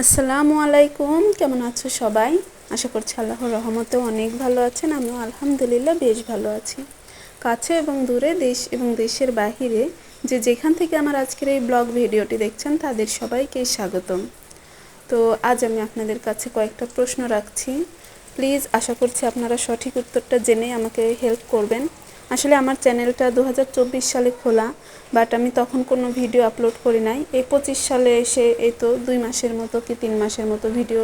আসসালামু আলাইকুম, কেমন আছো সবাই? আশা করছি আল্লাহর রহমতে অনেক ভালো আছেন, আমিও আলহামদুলিল্লাহ বেশ ভালো আছি। কাছে এবং দূরে দেশ এবং দেশের বাহিরে যে যেখান থেকে আমার আজকের এই ব্লগ ভিডিওটি দেখছেন, তাদের সবাইকে স্বাগতম। তো আজ আমি আপনাদের কাছে কয়েকটা প্রশ্ন রাখছি। প্লিজ, আশা করছি আপনারা সঠিক উত্তরটা জেনে আমাকে হেল্প করবেন। আসলে আমার চ্যানেলটা দু হাজার চব্বিশ সালে খোলা বাট আমি তখন কোনো ভিডিও আপলোড করি নাই। এই পঁচিশ সালে এসে এই তো দুই মাসের মতো কি তিন মাসের মতো ভিডিও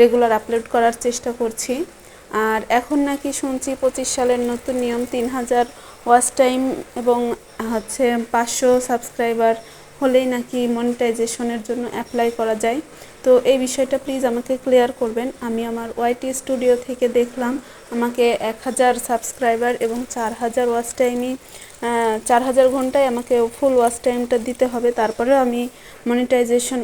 রেগুলার আপলোড করার চেষ্টা করছি। আর এখন নাকি শুনছি পঁচিশ সালের নতুন নিয়ম, তিন হাজার ওয়াচ টাইম এবং হচ্ছে পাঁচশো সাবস্ক্রাইবার হলেই নাকি মনিটাইজেশনের জন্য অ্যাপ্লাই করা যায়। তো এই বিষয়টা প্লিজ আমাকে ক্লিয়ার করবেন। আমি আমার ওয়াইটি স্টুডিও থেকে দেখলাম, আমাকে এক হাজার সাবস্ক্রাইবার এবং চার হাজার ওয়াচ টাইমই চার হাজার ঘন্টায় আমাকে ফুল ওয়াচ টাইমটা দিতে হবে। তারপরে আমি মনিটাইজেশন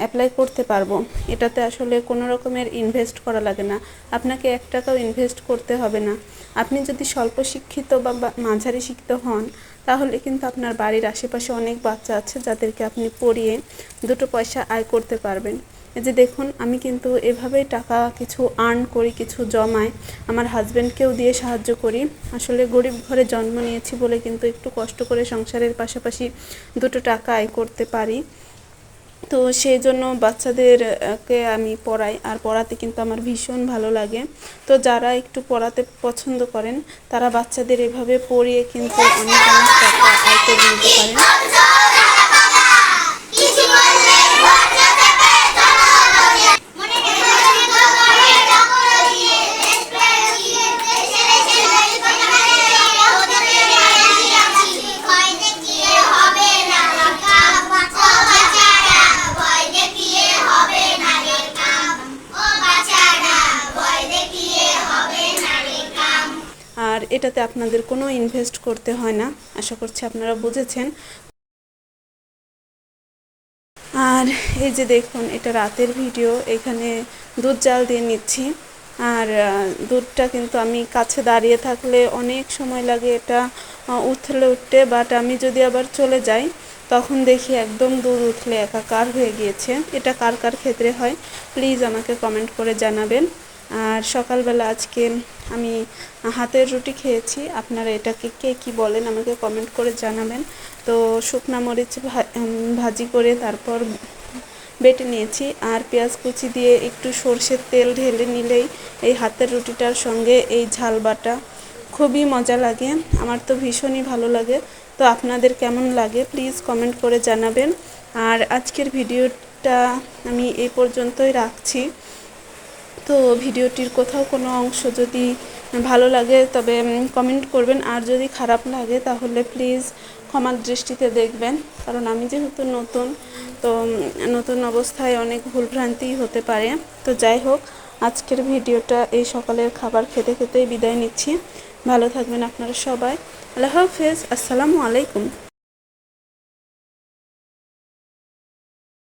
অ্যাপ্লাই করতে পারব। এটাতে আসলে কোনো রকমের ইনভেস্ট করা লাগে না। আপনাকে এক টাকাও ইনভেস্ট করতে হবে না। আপনি যদি স্বল্প শিক্ষিত বা মাঝারি শিক্ষিত হন তাহলে কিন্তু আপনার বাড়ির আশেপাশে অনেক বাচ্চা আছে যাদেরকে আপনি পড়িয়ে দুটো পয়সা আয় করতে পারবেন। এই যে দেখুন, আমি কিন্তু এভাবেই টাকা কিছু আর্ন করি, কিছু জমাই। আমার হাজব্যান্ডকেও দিয়ে সাহায্য করি। আসলে গরিব ঘরে জন্ম নিয়েছি বলে কিন্তু একটু কষ্ট করে সংসারের পাশাপাশি দুটো টাকা আয় করতে পারি। তো সেই জন্য বাচ্চাদেরকে আমি পড়াই। আর পড়াতে কিন্তু আমার ভীষণ ভালো লাগে। তো যারা একটু পড়াতে পছন্দ করেন, তারা বাচ্চাদের এভাবে পড়িয়ে কিন্তু অনেক অনেক টাকা আয় করে নিতে পারেন। আর এটাতে আপনাদের কোনো ইনভেস্ট করতে হয় না। আশা করছি আপনারা বুঝেছেন। আর এই যে দেখুন, এটা রাতের ভিডিও এখানে দুধ জাল দিয়ে নিচ্ছি। আর দুধটা কিন্তু আমি কাছে দাঁড়িয়ে থাকলে অনেক সময় লাগে এটা উঠলে উঠতে। বাট আমি যদি আবার চলে যাই, তখন দেখি একদম দুধ উঠলে একাকার হয়ে গিয়েছে। এটা কার কার ক্ষেত্রে হয়? প্লিজ আমাকে কমেন্ট করে জানাবেন। আর সকালবেলা আজকে আমি হাতের রুটি খেয়েছি। আপনারা এটাকে কে কী বলেন আমাকে কমেন্ট করে জানাবেন। তো শুকনা মরিচ ভাজি করে তারপর বেটে নিয়েছি। আর পেঁয়াজ কুচি দিয়ে একটু সর্ষের তেল ঢেলে নিলেই এই হাতের রুটিটার সঙ্গে এই ঝাল বাটা খুবই মজা লাগে। আমার তো ভীষণই ভালো লাগে। তো আপনাদের কেমন লাগে প্লিজ কমেন্ট করে জানাবেন। আর আজকের ভিডিওটা আমি এই পর্যন্তই রাখছি। তো ভিডিওটির কোথাও কোনো অংশ যদি ভালো লাগে তবে কমেন্ট করবেন। আর যদি খারাপ লাগে তাহলে প্লিজ ক্ষমার দৃষ্টিতে দেখবেন। কারণ আমি যেহেতু নতুন, তো নতুন অবস্থায় অনেক ভুলভ্রান্তি হতে পারে। তো যাই হোক, আজকের ভিডিওটা এই সকালের খাবার খেতে খেতেই বিদায় নিচ্ছি। ভালো থাকবেন আপনারা সবাই। আল্লাহ হাফেজ। আসসালামু আলাইকুম।